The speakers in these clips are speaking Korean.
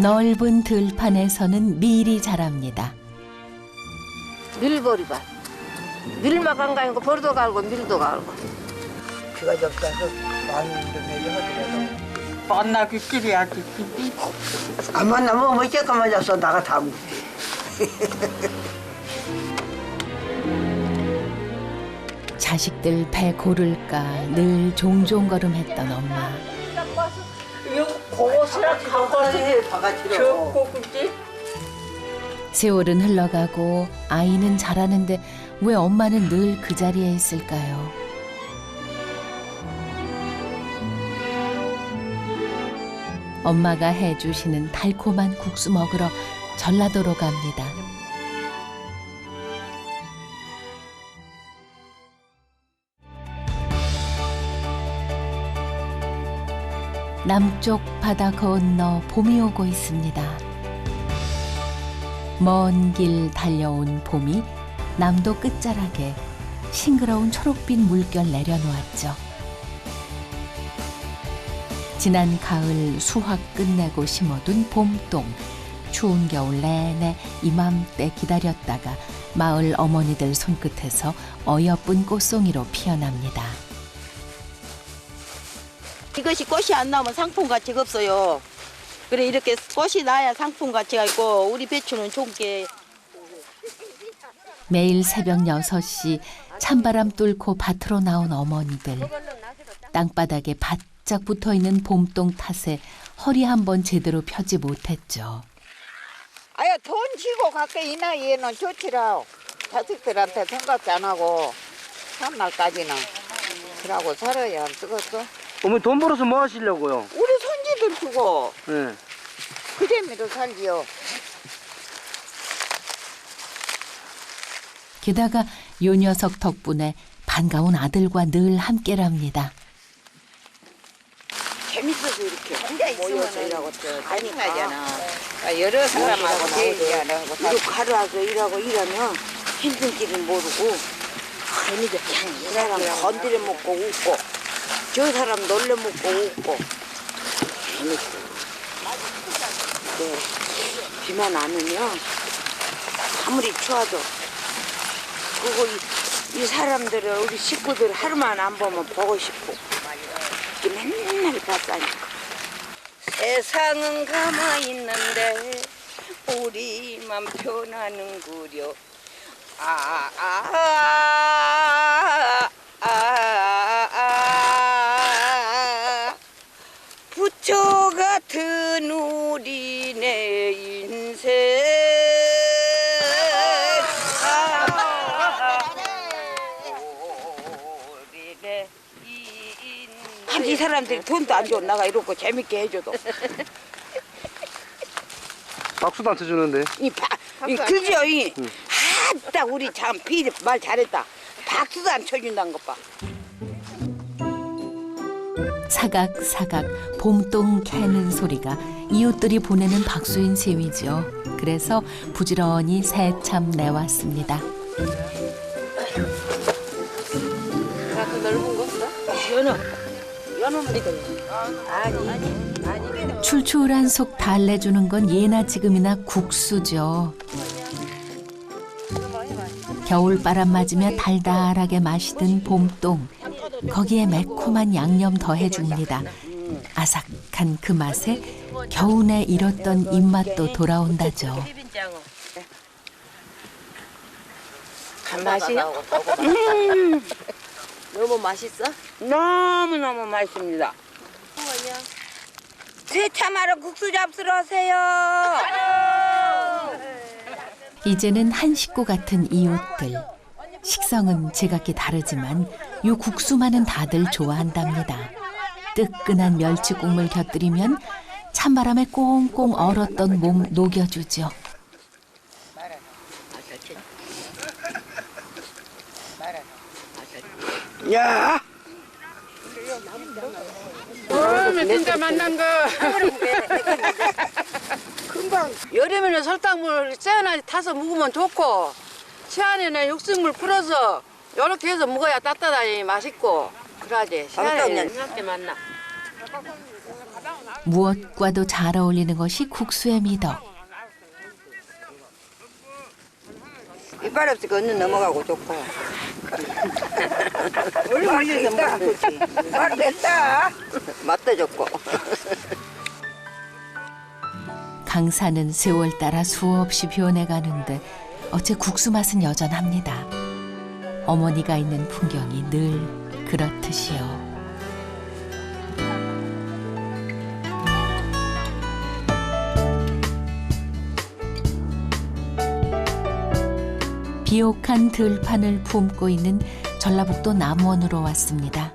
넓은 들판에서는 밀이 자랍니다. 밀보리밭. 밀만 간가니까 보리도 갈고 밀도 갈고. 비가 접사서 많이 좀 내려가더라도 만나기 길이야 길이 안 만나면 뭐 쬐까만 잤어 나가 다 먹지 자식들 배 고를까 늘 종종걸음했던 엄마. 바가지로 그지? 세월은 흘러가고 아이는 자라는데 왜 엄마는 늘 그 자리에 있을까요? 엄마가 해주시는 달콤한 국수 먹으러 전라도로 갑니다. 남쪽 바다 건너 봄이 오고 있습니다. 먼 길 달려온 봄이 남도 끝자락에 싱그러운 초록빛 물결 내려놓았죠. 지난 가을 수확 끝내고 심어둔 봄동. 추운 겨울 내내 이맘때 기다렸다가 마을 어머니들 손끝에서 어여쁜 꽃송이로 피어납니다. 이것이 꽃이 안 나오면 상품 가치가 없어요. 그래 이렇게 꽃이 나야 상품 가치가 있고 우리 배추는 좋은 게 매일 새벽 6시 찬바람 뚫고 밭으로 나온 어머니들. 땅바닥에 바짝 붙어 있는 봄동 탓에 허리 한 번 제대로 펴지 못했죠. 아야 돈 지고 가까이 이 나이에는 좋지라 자식들한테 생각도 안 하고 산날까지는 그러고 살아야 안 쓰겠어 어머니 돈 벌어서 뭐 하시려고요? 우리 손지들 주고. 네. 그 재미로 살지요. 게다가 요 녀석 덕분에 반가운 아들과 늘 함께랍니다. 재밌어서 이렇게 혼자 모여서 일하고 또 아니까잖아. 여러 사람하고 대기하고 이렇게 가루하고 일하고 이러면 힘든 줄을 모르고. 재미도 이 사람 건드려 먹고 웃고 저 사람 놀려 먹고 웃고. 재밌어 네. 비만 안 오면 아무리 추워도 그거 이, 이 사람들을 우리 식구들 하루만 안 보면 보고 싶고. 맨날 봤다니까. 세상은 가만히 있는데 우리만 편하는구려. 아, 아, 아, 아, 아, 부처 같은 우리 내 인생. 아, 우리 내 인생. 이 사람들이 돈도 안 줘 나가 이러고 재밌게 해줘도. 박수도 안 쳐주는데. 이, 바, 이 그죠? 이 아따 우리 참 피디 말 잘했다. 박수도 안 쳐준다는 것봐 사각사각 봄동 캐는 소리가 이웃들이 보내는 박수인 셈이죠. 그래서 부지런히 새참 내왔습니다. 출출한 속 달래주는 건 예나 지금이나 국수죠. 겨울바람 맞으며 달달하게 마시던 봄동. 거기에 매콤한 양념 더해줍니다. 아삭한 그 맛에 겨우내 잃었던 입맛도 돌아온다죠. 간맛이요? 너무 맛있어? 너무너무 맛있습니다 세참하러 국수 잡수러 오세요 이제는 한 식구 같은 이웃들. 식성은 제각기 다르지만 요 국수만은 다들 좋아한답니다. 뜨끈한 멸치 국물 곁들이면 찬바람에 꽁꽁 얼었던 몸 녹여주죠. 야! 진짜 만난 거 여름에는 설탕물 쎄하나 타서 먹으면 좋고 시안에는 육수물 풀어서 이렇게 해서 먹어야 따뜻하니 맛있고 그러지 시안에 이렇게 만나 무엇과도 잘 어울리는 것이 국수의 미덕. 이빨 없이 걷는 넘어가고 좋고. 얼마 먹었지. 말 됐다. 맛도 좋고. 강산은 세월 따라 수없이 변해가는데 어째 국수 맛은 여전합니다. 어머니가 있는 풍경이 늘 그렇듯이요. 비옥한 들판을 품고 있는 전라북도 남원으로 왔습니다.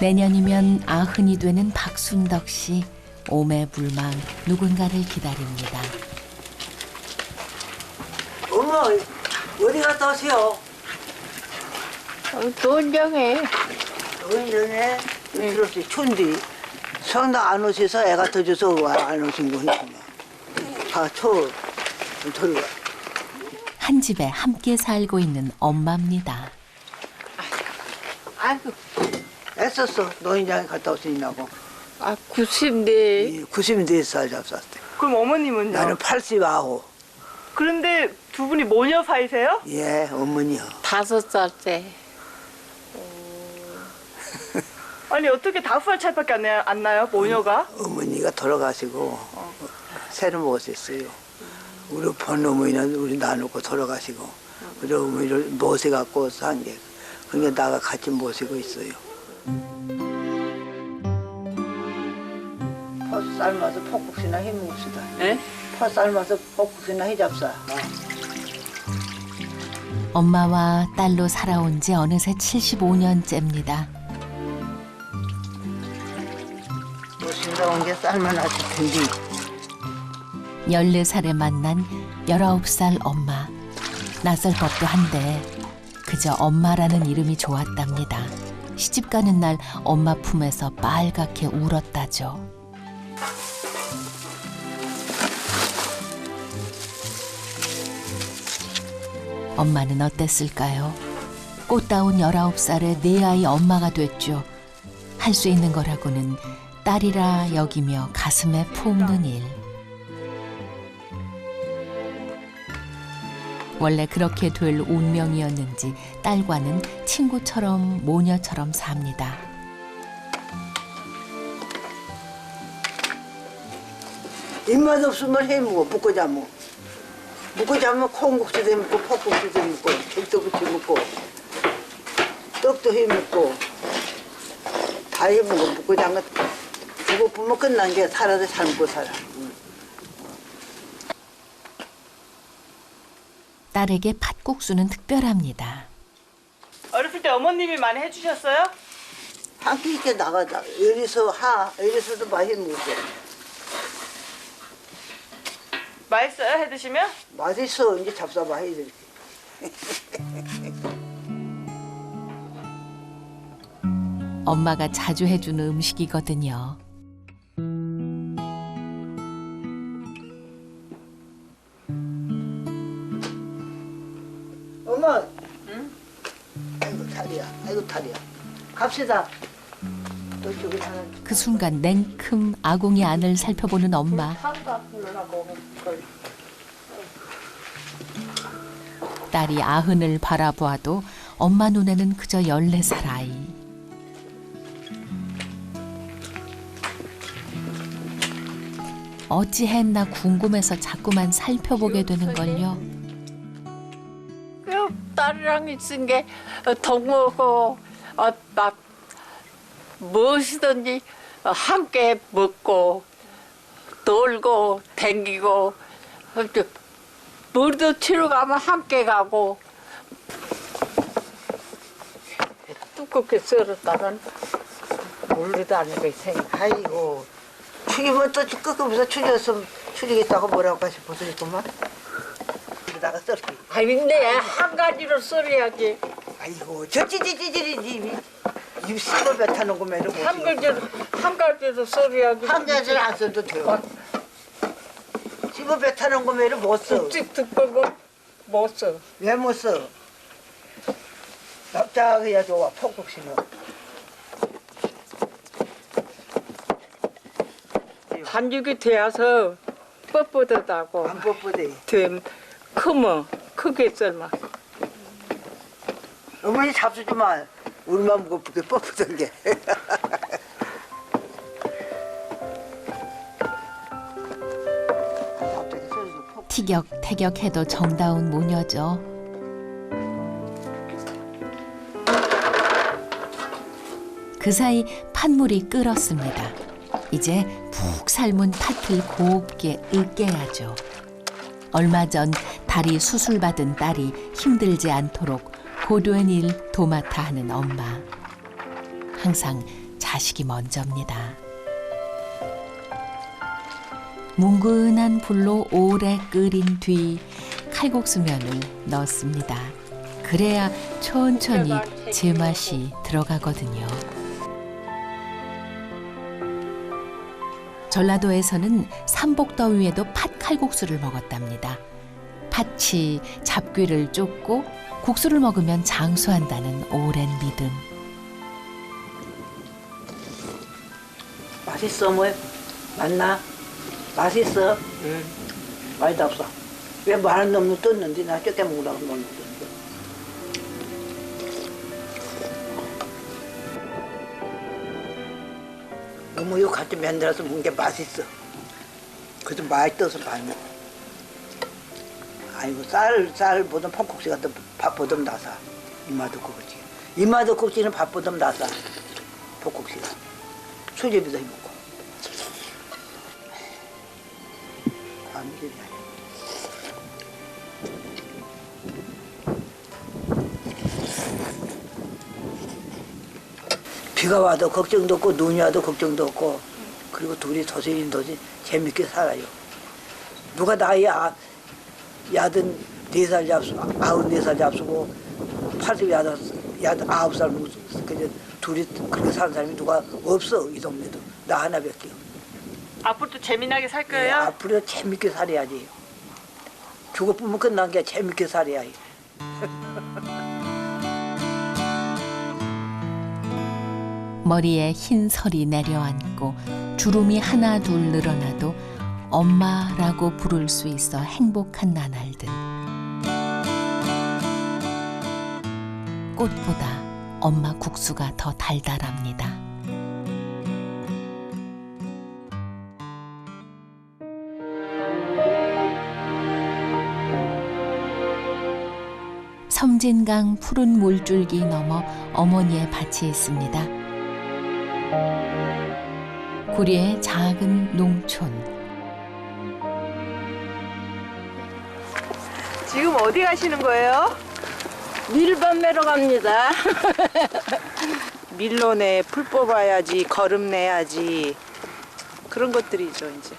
내년이면 아흔이 되는 박순덕 씨 오매불망 누군가를 기다립니다. 어머 어디 갔다 오세요? 돈정해. 어디 전에 들었지 촌디 성당 안 오셔서 애가 터져서 와- 안 오신 거 있구나. 가초 들어와. 한 집에 함께 살고 있는 엄마입니다. 아이고, 애썼어 노인장에 갔다 오시냐고. 아, 90대. 94살 잡았을 때. 그럼 어머님은요? 나는 89. 그런데 두 분이 모녀 사이세요? 예 어머니요. 다섯 살 때. 아니 어떻게 다섯 살 차이밖에 안, 나요, 안 나요 모녀가? 어머니가 돌아가시고 새로 먹었었어요. 우리 본 어머니는 우리 나누고 돌아가시고 그래 어머니를 모셔갖고 산 게. 그러니까 나가 같이 모시고 있어요. 삶아서 폭국수나 해먹읍시다. 예? 퍼 삶아서 폭국수나 해잡사. 엄마와 딸로 살아온 지 어느새 75년째입니다. 모신다 온게 삶아놨을 텐데. 14살에 만난 19살 엄마. 낯설 법도 한데 그저 엄마라는 이름이 좋았답니다. 시집 가는 날 엄마 품에서 빨갛게 울었다죠. 엄마는 어땠을까요? 꽃다운 19살의 내 아이 엄마가 됐죠. 할 수 있는 거라고는 딸이라 여기며 가슴에 품는 일. 원래 그렇게 될 운명이었는지 딸과는 친구처럼 모녀처럼 삽니다. 입맛 없으면 해먹어 묵고 자면 묵고 자면 콩국수도 해먹고 팥국수도 해먹고 족도부치 먹고 떡도 해 먹고 다 해 먹어 묵고 자면 배고프면 끝난 게 살아도 잘 먹고 살아 딸에게 팥국수는 특별합니다. 어렸을 때 어머님이 많이 해주셨어요? 한끼 있게 나가다 여기서 하 여기서도 많이 먹었어 맛있어요 해 드시면? 맛있어. 이제 잡숴봐. 해야지 엄마가 자주 해주는 음식이거든요. 엄마. 아이고 탈이야. 아이고 탈이야. 갑시다 그 순간 냉큼 아궁이 안을 살펴보는 엄마. 딸이 아흔을 바라보아도 엄마 눈에는 그저 14살 아이. 어찌 했나 궁금해서 자꾸만 살펴보게 되는 걸요. 그 딸이랑 있은 게 동무고 어, 막 무엇이든지 함께 먹고 놀고 댕기고 물도 치러 가면 함께 가고. 두껍게 썰었다는 물도 아니고 생각. 아이고 축이면 또 끄끄면서 축이었으면 축이겠다고 뭐라고 하시 보더니구만. 그러다가 썰기 아니 근데 한 가지로 썰어야지. 아이고 저 찌찌찌찌리 입이 입 씹어 뱉어놓은 거면 이러고 한 가지로 한 가지로 썰어야지 한 가지를 안 써도 돼요. 씹어 뱉어놓은 거면 이러고 못써. 국집 듣고 못 써. 왜 못 써? 나 납작해야 좋아 폭국시는 반죽이 되어서 뻣뻣하다고. 안 뻣뻣해. 됨 크면 크게 썰마. 어머니 잡수지 마 우리만 무겁게 뻣뻣한 게 갑자기 소리도 폭 티격태격해도 정다운 모녀죠. 그 사이 팥물이 끓었습니다. 이제 푹 삶은 팥을 곱게 으깨야죠. 얼마 전 다리 수술받은 딸이 힘들지 않도록 고된 일 도맡아 하는 엄마. 항상 자식이 먼저입니다. 뭉근한 불로 오래 끓인 뒤 칼국수면을 넣습니다. 그래야 천천히 제맛이 들어가거든요. 전라도에서는 삼복더위에도 팥 칼국수를 먹었답니다. 팥이 잡귀를 쫓고 국수를 먹으면 장수한다는 오랜 믿음. 맛있어 뭐? 맛나? 맛있어? 응. 맛이 없어. 왜 많은 놈도 떴는데? 나 저때 먹으라고 먹는 어머요 같이 만들어서 먹는 게 맛있어. 그래도 떠서 많이 먹어 아이고 쌀, 쌀보다 펑국시가 더 밥보다 나사. 이마도 국지. 이마도 국지는 밥보다 나사. 볶국시가 수제비도 해먹고. 아무리 비가 와도 걱정도 없고 눈이 와도 걱정도 없고 그리고 둘이 도저히 재밌게 살아요. 누가 나이 아, 야든 네살 잡수 아흔 네살 잡수고 팔십 야든 야든 아홉 살 그냥 둘이 그렇게 사는 사람이 누가 없어 이 동네도 나 하나밖에. 앞으로도 재미나게 살 예, 거예요? 앞으로 재밌게 살아야지. 죽어보면 끝난 게 재밌게 살아야지. 머리에 흰 설이 내려앉고 주름이 하나 둘 늘어나도 엄마라고 부를 수 있어 행복한 나날들. 꽃보다 엄마 국수가 더 달달합니다. 섬진강 푸른 물줄기 넘어 어머니의 밭이 있습니다. 구리의 작은 농촌. 지금 어디 가시는 거예요? 밀밥 매러 갑니다. 밀로네 풀 뽑아야지 거름 내야지 그런 것들이죠 이제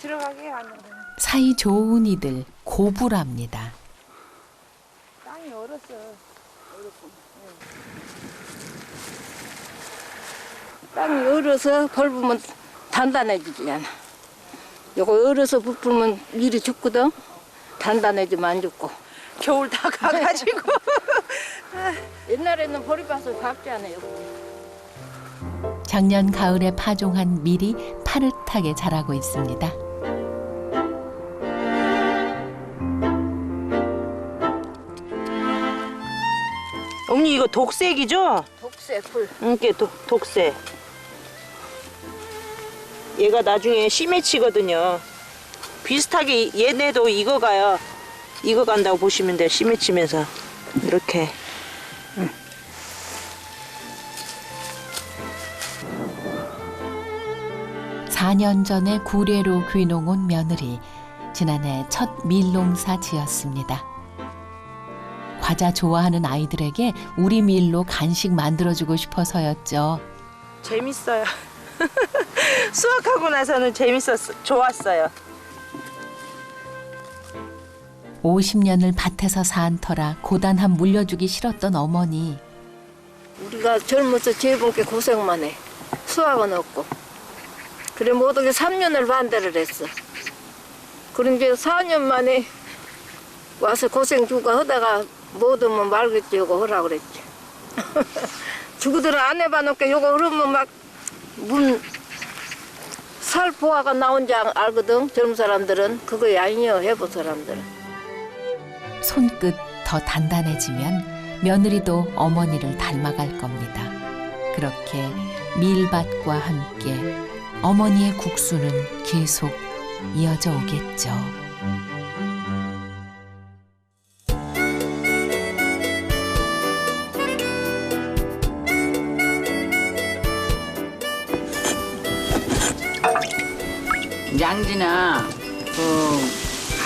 들어가게 하는 사이 좋은 이들 고부랍니다. 땅이 얼었어. 땅이 얼어서 벌부면 단단해지잖아. 요거 얼어서 부풀면 일이 죽거든. 단단해지면 안 죽고. 겨울 다 가가지고 옛날에는 보리밭을 밟잖아요. 작년 가을에 파종한 밀이 파릇하게 자라고 있습니다. 어머니 이거 독색이죠? 독새 풀. 이게 도, 독색. 얘가 나중에 시메치거든요. 비슷하게 얘네도 익어가요. 익어간다고 보시면 돼요. 시메치면서 이렇게. 4년 전에 구례로 귀농 온 며느리 지난해 첫 밀농사 지었습니다. 과자 좋아하는 아이들에게 우리 밀로 간식 만들어주고 싶어서였죠. 재밌어요. 수학하고 나서는 재밌었어. 좋았어요. 50년을 밭에서 산 터라 고단함 물려주기 싫었던 어머니. 우리가 젊어서 제분께 고생만 해. 수학은 없고. 그래 모든 게 3년을 반대를 했어. 그럼 이제 4년 만에 와서 고생 주고 하다가 못 오면 말겠지 하고 하라 그랬지. 죽어들어 안 해봐놓게 요거 그러면 막 문 살포화가 나온 줄 알- 알거든 젊은 사람들은 그거 아니요 해본 사람들은 손끝 더 단단해지면 며느리도 어머니를 닮아갈 겁니다. 그렇게 밀밭과 함께 어머니의 국수는 계속 이어져 오겠죠. 양지나 그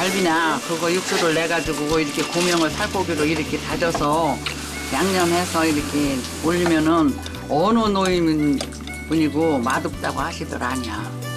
갈비나 그거 육수를 내 가지고 이렇게 고명을 살코기로 이렇게 다져서 양념해서 이렇게 올리면은 어느 노인 분이고 맛없다고 하시더라냐.